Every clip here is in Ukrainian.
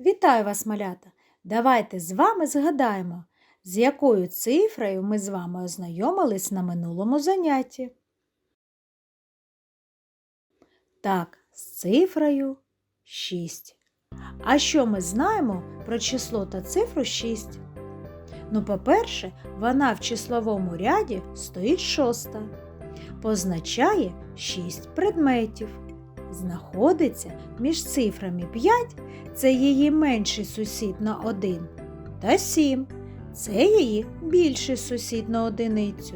Вітаю вас, малята! Давайте з вами згадаємо, з якою цифрою ми з вами ознайомились на минулому занятті. Так, з цифрою 6. А що ми знаємо про число та цифру 6? Ну, по-перше, вона в числовому ряді стоїть шоста. Позначає 6 предметів. Знаходиться між цифрами 5 це її менший сусід на 1, та 7 це її більший сусід на одиницю.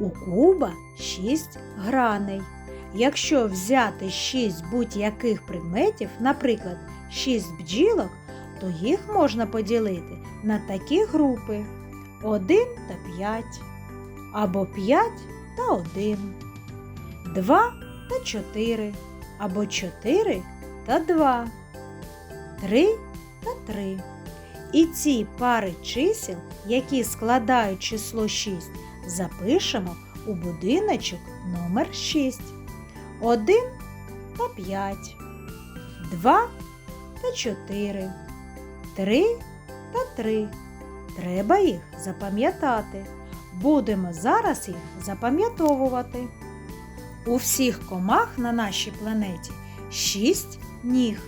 У куба 6 граней. Якщо взяти 6 будь-яких предметів, наприклад, 6 бджілок, то їх можна поділити на такі групи 1 та 5, або 5 та 1, 2 та 4, або 4 та 2, 3 та 3. І ці пари чисел, які складають число 6, запишемо у будиночок номер 6. 1 та 5, 2 та 4, 3 та 3. Треба їх запам'ятати. Будемо зараз їх запам'ятовувати. У всіх комах на нашій планеті 6 ніг,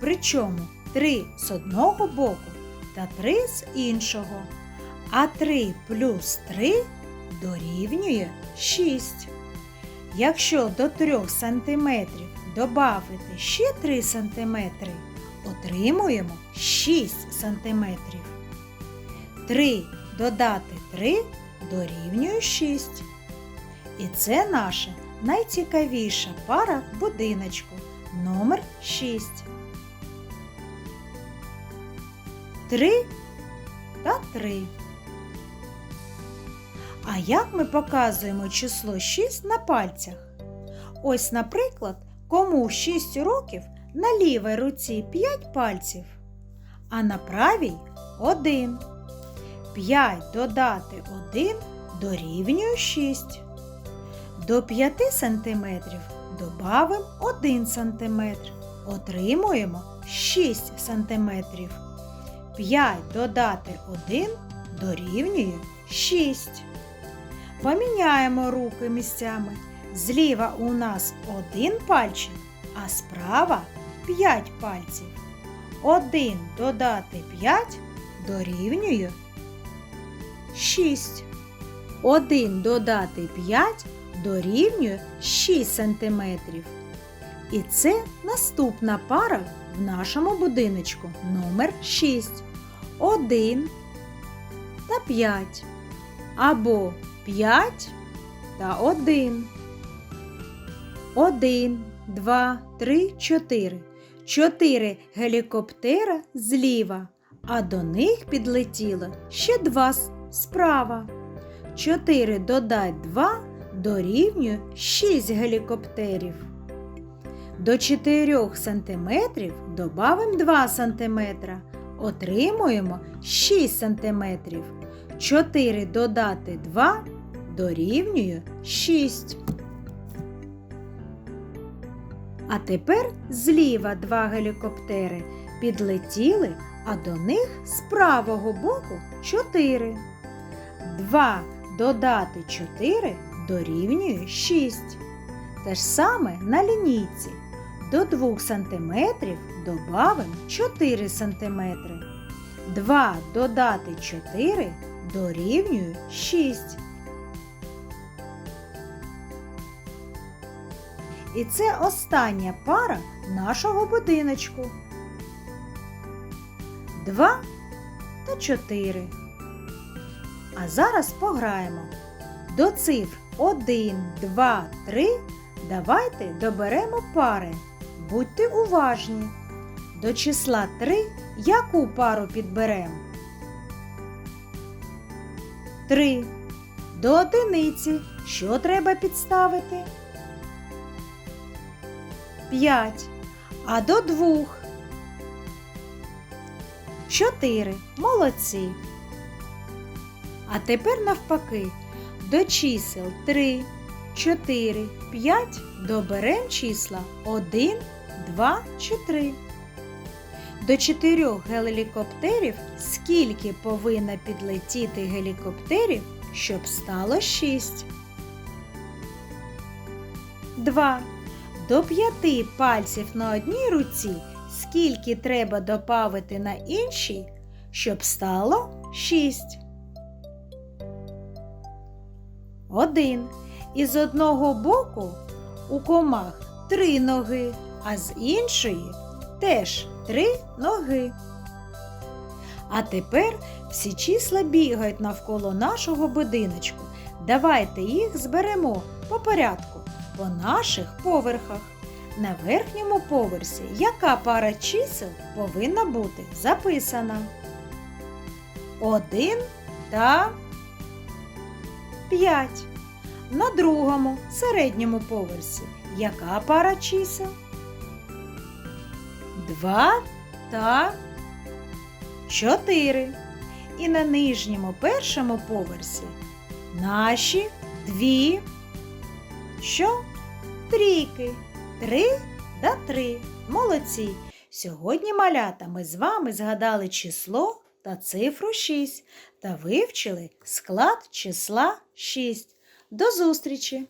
причому 3 з одного боку та 3 з іншого. А 3 плюс 3 дорівнює 6. Якщо до 3 см додати ще 3 см, отримуємо 6 см. 3 додати 3 дорівнює 6. І це наша найцікавіша пара в будиночку номер 6. 3 та 3. А як ми показуємо число 6 на пальцях? Ось, наприклад, кому 6 років на лівій руці 5 пальців, а на правій 1. 5 додати 1 дорівнює 6. До 5 см добавимо 1 см. Отримуємо 6 см. 5 додати 1 дорівнює 6. Поміняємо руки місцями. Зліва у нас один пальчик, а справа 5 пальців. 1 додати 5 дорівнює 6. 1 додати 5 дорівнює 6 см. І це наступна пара в нашому будиночку номер 6. 1 та 5. Або 5 та 1. 1, 2, 3, 4. 4 гелікоптера зліва, а до них підлетіло ще два справа. 4 додать 2 дорівнює 6 гелікоптерів. До 4 см добавимо 2 см. Отримуємо 6 см. 4 додати 2 дорівнює 6. А тепер зліва два гелікоптери підлетіли, а до них з правого боку 4. 2 додати 4 дорівнює 6. Те ж саме на лінійці. До 2 см добавимо 4 см. 2 додати 4 дорівнює 6. І це остання пара нашого будиночку. 2 та 4. А зараз пограємо. До цифр 1, 2, 3 давайте доберемо пари. Будьте уважні. До числа 3 яку пару підберемо? 3. До одиниці що треба підставити? 5. А до двох? 4. Молодці. А тепер навпаки, до чисел 3, 4, 5 доберем числа 1, 2 чи 3. До чотирьох гелікоптерів скільки повинно підлетіти гелікоптерів, щоб стало 6? 2. До п'яти пальців на одній руці скільки треба добавити на іншій, щоб стало 6? 1. Із одного боку у комах три ноги, а з іншої теж три ноги. А тепер всі числа бігають навколо нашого будиночку. Давайте їх зберемо по порядку, по наших поверхах. На верхньому поверсі яка пара чисел повинна бути записана? Один та п'ять. На другому середньому поверсі яка пара чисел? Два та чотири. І на нижньому першому поверсі наші дві що? Трійки. Три та три. Молодці. Сьогодні, малята, ми з вами згадали число та цифру 6 та вивчили склад числа 6. До зустрічі!